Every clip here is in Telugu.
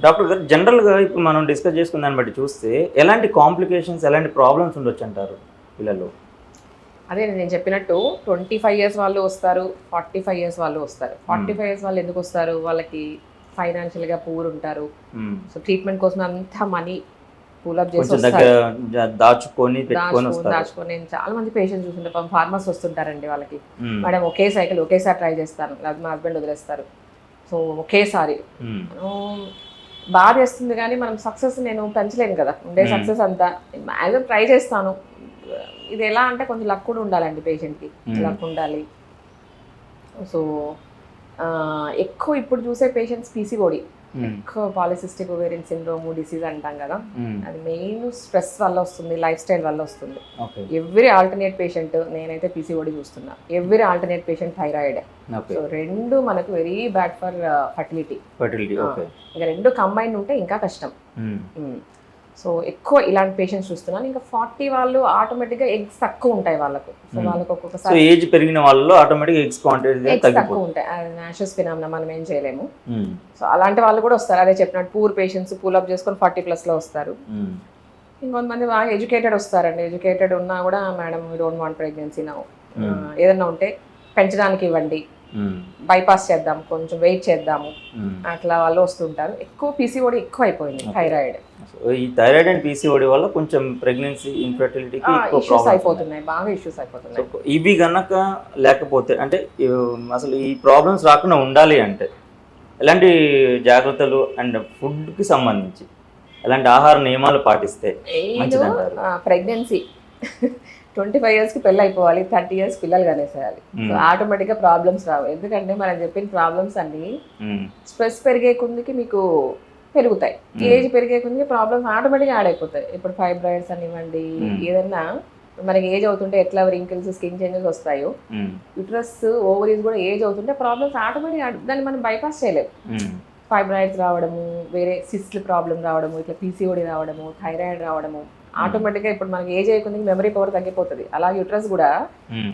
డాక్టర్ గారు జనరల్గా ఇప్పుడు మనం డిస్కస్ చేసుకున్న దాన్ని బట్టి చూస్తే ఎలాంటి కాంప్లికేషన్స్ ఎలాంటి ప్రాబ్లమ్స్ ఉండొచ్చు అంటారు పిల్లలు అదే నేను చెప్పినట్టు ట్వంటీ ఫైవ్ ఇయర్స్ వాళ్ళు వస్తారు ఫార్టీ ఫైవ్ ఇయర్స్ వాళ్ళు వస్తారు. ఫార్టీ ఫైవ్ ఇయర్స్ వాళ్ళు ఎందుకు వస్తారు? వాళ్ళకి ఫైనాన్షియల్గా పూర్ ఉంటారు. సో ట్రీట్మెంట్ కోసం అంతా మనీ పూలప్ చేసి దాచుకొని దాచుకొని చాలా మంది పేషెంట్స్ చూస్తుంటే పాపం ఫార్మర్స్ వస్తుంటారండి వాళ్ళకి. మేడం ఒకే సైకిల్ ఒకేసారి ట్రై చేస్తాను. మా హస్బెండ్ వదిలేస్తారు. సో ఒకేసారి. బాధ వేస్తుంది కానీ మనం సక్సెస్ నేను పెంచలేను కదా ఉండే Hmm. సక్సెస్ అంతా మ్యాక్సిమం ట్రై చేస్తాను ఇది ఎలా అంటే కొంచెం లక్ కూడా ఉండాలండి పేషెంట్కి Hmm. లక్ ఉండాలి సో ఎక్కువ ఇప్పుడు చూసే పేషెంట్స్ పీసీఓడి. ఎక్కువ పాలిసిస్టిక్ ఓవేరియన్ సిండ్రోమ్ డిసీజ్ అంటాం కదా. మ్మ్. అది మెయిన్ స్ట్రెస్ వల్ల వస్తుంది లైఫ్ స్టైల్ వల్ల వస్తుంది. ఎవ్రీ ఆల్టర్నేట్ పేషెంట్ నేనైతే పీసీఓడి చూస్తున్నా. Every alternate patient thyroid. So రెండు మనకు very bad for fertility fertility okay ఇక రెండు కంబైన్ ఉంటే ఇంకా కష్టం. మ్మ్. సో ఎక్కువ ఇలాంటి పేషెంట్స్ చూస్తున్నాను ఇంకా ఫార్టీ వాళ్ళు ఆటోమేటిక్గా ఎగ్స్ తక్కువ ఉంటాయి వాళ్ళకు సో. వాళ్ళకు ఒక్కొక్కసారి ఏజ్ పెరిగిన వాళ్ళలో ఆటోమేటిక్ ఎగ్స్ క్వాంటిటీ తక్కువ ఉంటాయి నాషస్ ఫినామినా మనం ఏం చేయలేము. సో అలాంటి వాళ్ళు కూడా వస్తారు అదే చెప్పినట్టు పూర్ పేషెంట్స్ పూలప్ చేసుకొని ఫార్టీ ప్లస్లో వస్తారు. ఇంకొంతమంది బాగా ఎడ్యుకేటెడ్ వస్తారండి ఎడ్యుకేటెడ్ ఉన్నా కూడా మేడం డోంట్ వాంట్ ప్రెగ్నెన్సీ నా. ఏదన్నా ఉంటే పెంచడానికి ఇవ్వండి. బైపాస్ చేద్దాం కొంచెం వెయిట్ చేద్దాము. మ్మ్. అట్లా వాళ్ళు వస్తుంటారు. ఎక్కువ పీసీఓడి ఎక్కువ అయిపోయింది థైరాయిడ్ ఈ థైరాయిడ్ అండ్ పీసీఓడి వల్ల కొంచెం ప్రెగ్నెన్సీ ఇన్ఫర్టిలిటీకి ఇష్యూస్ అయిపోతున్నాయి బాగా ఇష్యూస్ అయిపోతున్నాయి. ఇవి గనక లేకపోతే అంటే అసలు ఈ ప్రాబ్లమ్స్ రాకుండా ఉండాలి అంటే ఎలాంటి జాగ్రత్తలు అండ్ ఫుడ్కి సంబంధించి ఎలాంటి ఆహార నియమాలు పాటిస్తే. ప్రెగ్నెన్సీ ట్వంటీ ఫైవ్ ఇయర్స్కి పెళ్ళి అయిపోవాలి థర్టీ ఇయర్స్ పిల్లలు కనేసేయాలి సో. ఆటోమేటిక్గా ప్రాబ్లమ్స్ రావు ఎందుకంటే మనం చెప్పిన ప్రాబ్లమ్స్ అన్ని. స్ట్రెస్ పెరిగే కొందికి మీకు పెరుగుతాయి. ఏజ్ పెరిగే కొందికి ప్రాబ్లమ్స్ ఆటోమేటిక్గా యాడ్ అయిపోతాయి ఇప్పుడు ఫైబ్రాయిడ్స్ అనివ్వండి మ్మ్. ఏదన్నా మనకి ఏజ్ అవుతుంటే ఎట్లా రింకిల్స్ స్కిన్ చేంజెస్ వస్తాయో. యుట్రస్ ఓవరీస్ కూడా ఏజ్ అవుతుంటే ప్రాబ్లమ్స్ ఆటోమేటిక్గా దాన్ని మనం బైపాస్ చేయలేము. ఫైబ్రాయిడ్స్ రావడము వేరే సిస్ట్ ప్రాబ్లం రావడము ఇట్లా పీసీఓడి రావడము థైరాయిడ్ రావడము ఆటోమేటిక్గా ఇప్పుడు మనకి ఏజ్ అయ్యకుండా మెమరీ పవర్ తగ్గిపోతుంది. అలాగే యుట్రస్ కూడా.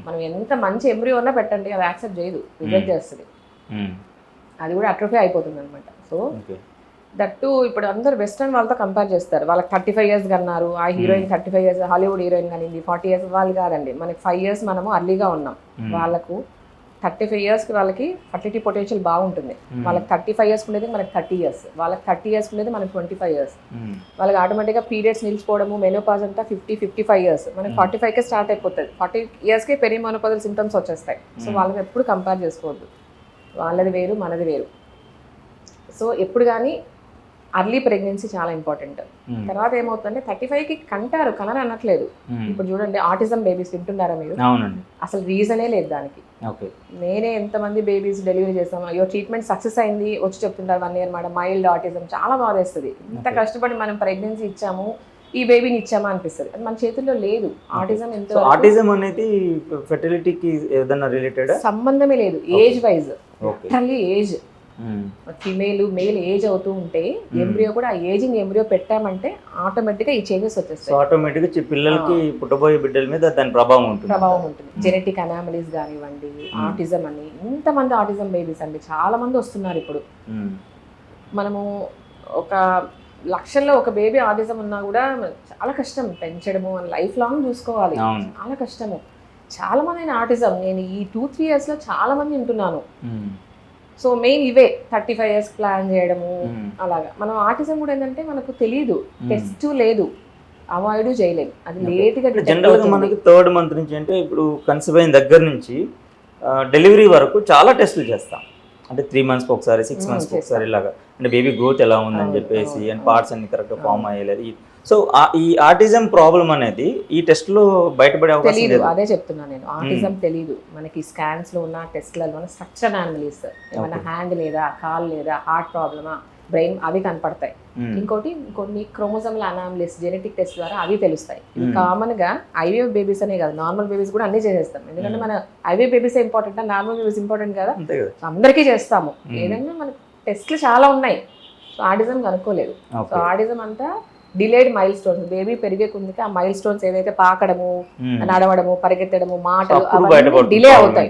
మనం ఎంత మంచి ఎంబ్రియో ఉన్నా పెట్టండి అది యాక్సెప్ట్ చేయదు. రిజెక్ట్ చేస్తుంది. అది కూడా అట్రోఫీ అయిపోతుంది అనమాట సో దట్టు ఇప్పుడు అందరు వెస్ట్రన్ వాళ్ళతో కంపేర్ చేస్తారు. వాళ్ళకి థర్టీ ఫైవ్ ఇయర్స్ కన్నారు. ఆ heroine thirty five years Hollywood heroine కానింది forty years వాళ్ళు కాదండి. మనకి ఫైవ్ ఇయర్స్ మనము అర్లీగా ఉన్నాం. వాళ్ళకు థర్టీ ఫైవ్ ఇయర్స్కి వాళ్ళకి ఫర్టిలిటీ పొటెన్షియల్ బాగుంటుంది. వాళ్ళకి థర్టీ ఫైవ్ ఇయర్స్ ఉండేది మనకి థర్టీ ఇయర్స్ వాళ్ళకి థర్టీ ఇయర్స్ ఉండేది మనకి ట్వంటీ ఫైవ్ ఇయర్స్. వాళ్ళకి ఆటోమేటిక్గా పీరియడ్స్ నిలిచిపోవడము మెనోపాజ్ అంతా ఫిఫ్టీ ఫిఫ్టీ ఫైవ్ ఇయర్స్ మనకి. ఫార్టీ ఫైవ్కే స్టార్ట్ అయిపోతుంది ఫార్టీ ఇయర్స్కే పెరిమోనోపాజల్ సిమ్టమ్స్ వచ్చేస్తాయి సో. వాళ్ళని ఎప్పుడు కంపేర్ చేసుకోవద్దు వాళ్ళది వేరు మనది వేరు సో ఎప్పుడు కానీ అర్లీ ప్రెగ్నెన్సీ చాలా ఇంపార్టెంట్ మ్మ్. తర్వాత ఏమవుతుందంటే థర్టీ ఫైవ్కి కంటారు కనని అనట్లేదు. మ్మ్. ఇప్పుడు చూడండి ఆటిజం బేబీస్ వింటున్నారా మీరు? అసలు రీజనే లేదు దానికి. నేనే ఎంతమంది బేబీస్ డెలివరీ చేస్తాం అయ్యో ట్రీట్మెంట్ సక్సెస్ అయింది వచ్చి చెప్తుంటారు one year madam mild autism చాలా బాధేస్తుంది ఇంత. కష్టపడి మనం ప్రెగ్నెన్సీ ఇచ్చాము ఈ బేబీని ఇచ్చామా అనిపిస్తుంది. అది మన చేతుల్లో లేదు. ఆటిజం ఎంత ఆటిజం అనేది ఫెర్టిలిటీకి ఏదన్నా రిలేటెడ్ సంబంధమే లేదు. Age wise totally age female male age అవుతూ ఉంటే ఎంబ్రియో కూడా ఆ ఏజింగ్ ఎంబ్రియో పెట్టామంటే ఆటోమేటిక్గా ఈ చేంజెస్ వచ్చేస్తాయి. ఆటోమేటిక్గా పిల్లలకి పుట్టబోయే బిడ్డల మీద దాని ప్రభావం ఉంటుంది. ప్రభావం ఉంటుంది. జెనెటిక్ అనామలీస్ కానివ్వండి ఆటిజం అని ఇంతమంది ఆటిజం బేబీస్ అండి. చాలా మంది వస్తున్నారు ఇప్పుడు. మ్మ్. మనము ఒక లక్షల్లో ఒక బేబీ ఆటిజం ఉన్నా కూడా చాలా కష్టం. పెంచడము లైఫ్ లాంగ్ చూసుకోవాలి. చాలా కష్టము. చాలా మంది అయిన ఆటిజం నేను ఈ టూ త్రీ ఇయర్స్లో చాలా మంది వింటున్నాను. సో మెయిన్ ఇవే థర్టీ ఫైవ్ ఇయర్స్ ప్లాన్ చేయడము. అలాగా మనం ఆటిజం కూడా ఏంటంటే మనకు తెలియదు. టెస్ట్ లేదు అవాయిడ్ చేయలేము అది. లేట్గా జనరల్గా మనకి థర్డ్ మంత్ నుంచి అంటే ఇప్పుడు కన్సీవ్ అయిన దగ్గర నుంచి డెలివరీ వరకు చాలా టెస్టులు చేస్తాం అంటే త్రీ మంత్స్కి ఒకసారి సిక్స్ Hmm, మంత్స్కి చేస్తాం. ఒకసారి ఇలాగా. అంటే బేబీ గ్రోత్ ఎలా ఉందని చెప్పేసి అండ్. పార్ట్స్ అన్ని కరెక్ట్గా ఫామ్ అయ్యలేదు సో ఈ ఆటిజం ప్రాబ్లం అనేది ఈ టెస్ట్లో బయటపడే అవకాశం లేదు? అదే చెప్తున్నాను నేను. ఆటిజం తెలీదు. మనకి స్కాన్స్లో ఉన్న టెస్ట్లలో స్ట్రక్చర్ అనామలీస్ ఏమైనా. హ్యాండ్ లేదా కాల్ లేదా హార్ట్ ప్రాబ్లమా బ్రెయిన్ అవి కనపడతాయి. ఇంకోటి కొన్ని క్రోమోజోమల్ అనామలీస్ జెనెటిక్ టెస్ట్ ద్వారా అవి తెలుస్తాయి. కామన్గా ఐవీఎఫ్ బేబీస్ అనే కాదు నార్మల్ బేబీస్ కూడా అన్ని చేసేస్తాం. ఎందుకంటే. మన IVF babies important normal babies important కదా? అందరికీ చేస్తాము. ఏదైనా మనకు టెస్ట్లు చాలా ఉన్నాయి. సో ఆటిజం కనుక్కోలేదు. సో ఆటిజం అంతా డిలేడ్ మైల్ స్టోన్స్ బేబీ పెరిగే కొందికి ఆ మైల్ స్టోన్స్ ఏదైతే పాకడము. నడవడము పరిగెత్తడము మాటలు డిలే అవుతాయి.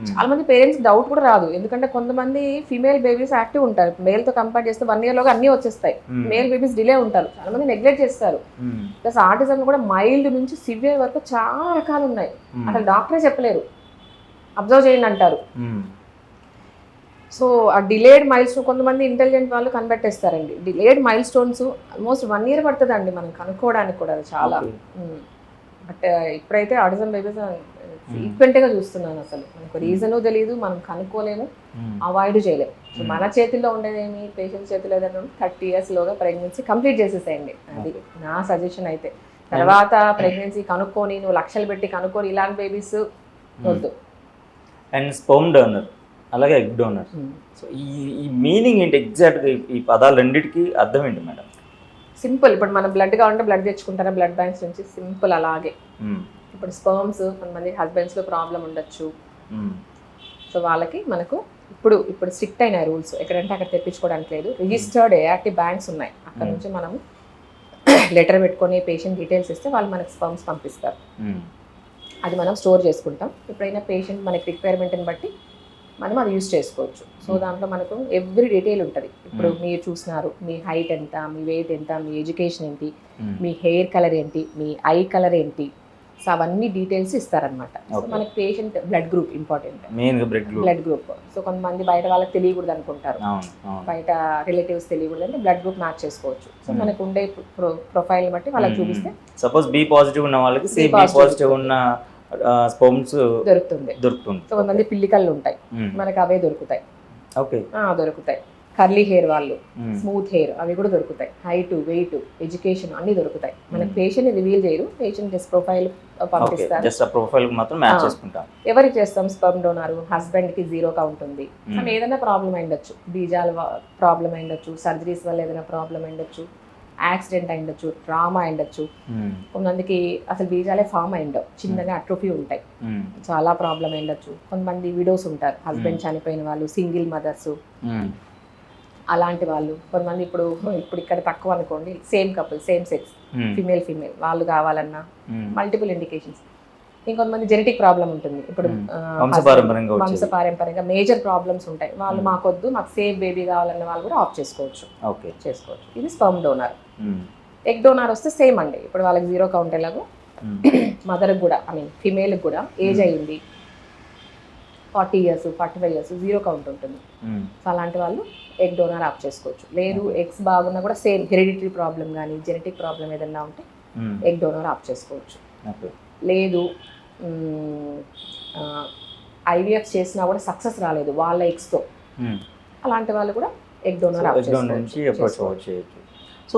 చాలా మంది పేరెంట్స్ డౌట్ కూడా రాదు. ఎందుకంటే కొంతమంది ఫీమేల్ బేబీస్ యాక్టివ్ ఉంటారు. మేల్తో కంపేర్ చేస్తే వన్ ఇయర్ లోగా అన్ని వచ్చేస్తాయి. Hmm. మేల్ బేబీస్ డిలే ఉంటారు. చాలా మంది నెగ్లెక్ట్ చేస్తారు. మ్మ్. ప్లస్ ఆర్టిజం కూడా మైల్డ్ నుంచి సివియర్ వరకు చాలా రకాలు ఉన్నాయి. అసలు డాక్టరే చెప్పలేరు. అబ్జర్వ్ చేయండి అంటారు. సో ఆ డిలేడ్ మైల్ స్టోన్ కొంతమంది ఇంటెలిజెంట్ వాళ్ళు కనిపెట్టేస్తారండి. Delayed milestones almost one year పడుతుందండి మనం కనుక్కోవడానికి కూడా అది చాలా. బట్ ఇప్పుడైతే ఆటిజం బేబీస్ ఫ్రీక్వెంట్గా చూస్తున్నాను అసలు. మనకు రీజను తెలియదు మనం కనుక్కోలేము. అవాయిడ్ చేయలేము. So Hmm. మన చేతిలో ఉండేదేమి పేషెంట్ చేతిలో ఏదైనా థర్టీ లోగా ప్రెగ్నెన్సీ కంప్లీట్ చేసేసేయండి. అది నా సజెషన్ అయితే. తర్వాత ప్రెగ్నెన్సీ కనుక్కొని నువ్వు లక్షలు పెట్టి కనుక్కొని ఇలాంటి బేబీస్ వద్దు. అండ్ స్పోమ్ డోనర్ అలాగే ఎగ్ డోనర్ సో ఈ ఈ మీనింగ్ ఏంటి? ఎగ్జాక్ట్గా ఈ పదాలు రెండింటికి అర్థం ఏంటి మేడం సింపుల్ ఇప్పుడు మనం బ్లడ్ కావాలంటే బ్లడ్ తెచ్చుకుంటారా? బ్లడ్ బ్యాంక్స్ నుంచి సింపుల్ అలాగే. ఇప్పుడు స్పర్మ్స్ కొంతమంది హస్బెండ్స్లో ప్రాబ్లం ఉండొచ్చు. మ్మ్. సో వాళ్ళకి మనకు ఇప్పుడు ఇప్పుడు స్ట్రిక్ట్ అయిన రూల్స్ ఎక్కడంటే అక్కడ తెప్పించుకోవడానికి లేదు. రిజిస్టర్డ్ ఏఆర్టీ బ్యాంక్స్ ఉన్నాయి. అక్కడ నుంచి మనం లెటర్ పెట్టుకొని పేషెంట్ డీటెయిల్స్ ఇస్తే వాళ్ళు మనకి స్పర్మ్స్ పంపిస్తారు. మ్మ్. అది మనం స్టోర్ చేసుకుంటాం. ఎప్పుడైనా పేషెంట్ మనకి రిక్వైర్మెంట్ని బట్టి మనం అది యూస్ చేసుకోవచ్చు. సో దాంట్లో మనకు ఎవ్రీ డీటెయిల్ ఉంటుంది. ఇప్పుడు Hmm. మీరు చూసినారు మీ హైట్ ఎంత మీ వెయిట్ ఎంత మీ ఎడ్యుకేషన్ ఏంటి. మీ హెయిర్ కలర్ ఏంటి మీ ఐ కలర్ ఏంటి సో అవన్నీ డీటెయిల్స్ ఇస్తారనమాట సో. మనకి patient blood group important. Blood group. So కొంతమంది బయట వాళ్ళకి తెలియకూడదు అనుకుంటారు బయట రిలేటివ్స్ తెలియకూడదు అంటే బ్లడ్ గ్రూప్ మ్యాచ్ చేసుకోవచ్చు. సో. మనకు ఉండే ప్రొఫైల్ బట్టి వాళ్ళకి చూపిస్తే సపోజ్ బి పాజిటివ్ ఉన్న వాళ్ళకి positive. పాజిటివ్ ఉన్న స్పోమ్స్ దొరుకుతుంది. దొరుకుతుంది. సో కొంతమంది పిల్లికళ్ళు ఉంటాయి. మనకి అవే దొరుకుతాయి. ఓకే. దొరుకుతాయి. కర్లీ హెయిర్ వాళ్ళు. స్మూత్ హెయిర్ అవి కూడా దొరుకుతాయి హైట్ వెయిట్ ఎడ్యుకేషన్ అన్ని దొరుకుతాయి మనకి. పేషెంట్ రివీల్ చేయరు పేషెంట్ జస్ట్ ప్రొఫైల్ పంపిస్తారు జస్ట్ ఆ ప్రొఫైల్ మాత్రం మ్యాచ్ ఆ. చేసుకుంటాం ఎవరికి చేస్తాం స్పర్మ్ డోనారు హస్బెండ్కి జీరో కౌంట్ ఉంది Hmm. కానీ ఏదైనా ప్రాబ్లం అయిండొచ్చు బీజాల ప్రాబ్లం అయిండొచ్చు సర్జరీస్ వల్ల ఏదైనా ప్రాబ్లం అయిండొచ్చు యాక్సిడెంట్ అయిండొచ్చు ట్రామా అయిండొచ్చు. కొంతమందికి అసలు బీజాలే ఫామ్ అయిండవు చిన్నగా అట్రోఫీ ఉంటాయి. చాలా ప్రాబ్లం అయిండొచ్చు కొంతమంది విడోస్ ఉంటారు హస్బెండ్ చనిపోయిన వాళ్ళు సింగిల్ మదర్స్. అలాంటి వాళ్ళు కొంతమంది ఇప్పుడు ఇప్పుడు ఇక్కడ తక్కువ అనుకోండి same couple same sex. Female female వాళ్ళు కావాలన్నా. మల్టిపుల్ ఇండికేషన్స్ ఇంకొంతమంది జెనెటిక్ ప్రాబ్లం ఉంటుంది ఇప్పుడు Hmm. వంశపారంపర్యంగా మేజర్ ప్రాబ్లమ్స్ ఉంటాయి వాళ్ళు Hmm. మాకొద్దు మాకు సేఫ్ బేబీ కావాలన్న వాళ్ళు కూడా ఆఫ్ చేసుకోవచ్చు ఓకే చేసుకోవచ్చు ఇది స్పర్మ్ డోనర్. ఎగ్ డోనర్ వస్తే సేమ్ అండి ఇప్పుడు వాళ్ళకి జీరో కౌంట్ ఎలాగో. మదర్కి కూడా ఐ మీన్ ఫిమేల్కి కూడా ఏజ్ Hmm. అయ్యింది forty years forty five years zero count ఉంటుంది. సో అలాంటి వాళ్ళు ఎగ్ డోనర్ ఆఫ్ చేసుకోవచ్చు. లేదు ఎగ్స్ బాగున్నా కూడా సేమ్ హెరిడిటరీ ప్రాబ్లం కానీ జెనెటిక్ ప్రాబ్లం ఏదైనా ఉంటే. ఎగ్ డోనర్ ఆఫ్ చేసుకోవచ్చు. లేదు ఐవీఎఫ్ చేసినా కూడా సక్సెస్ రాలేదు వాళ్ళ ఎగ్స్తో. అలాంటి వాళ్ళు కూడా ఎగ్ డోనర్ ఆఫ్ చేసుకోవచ్చు.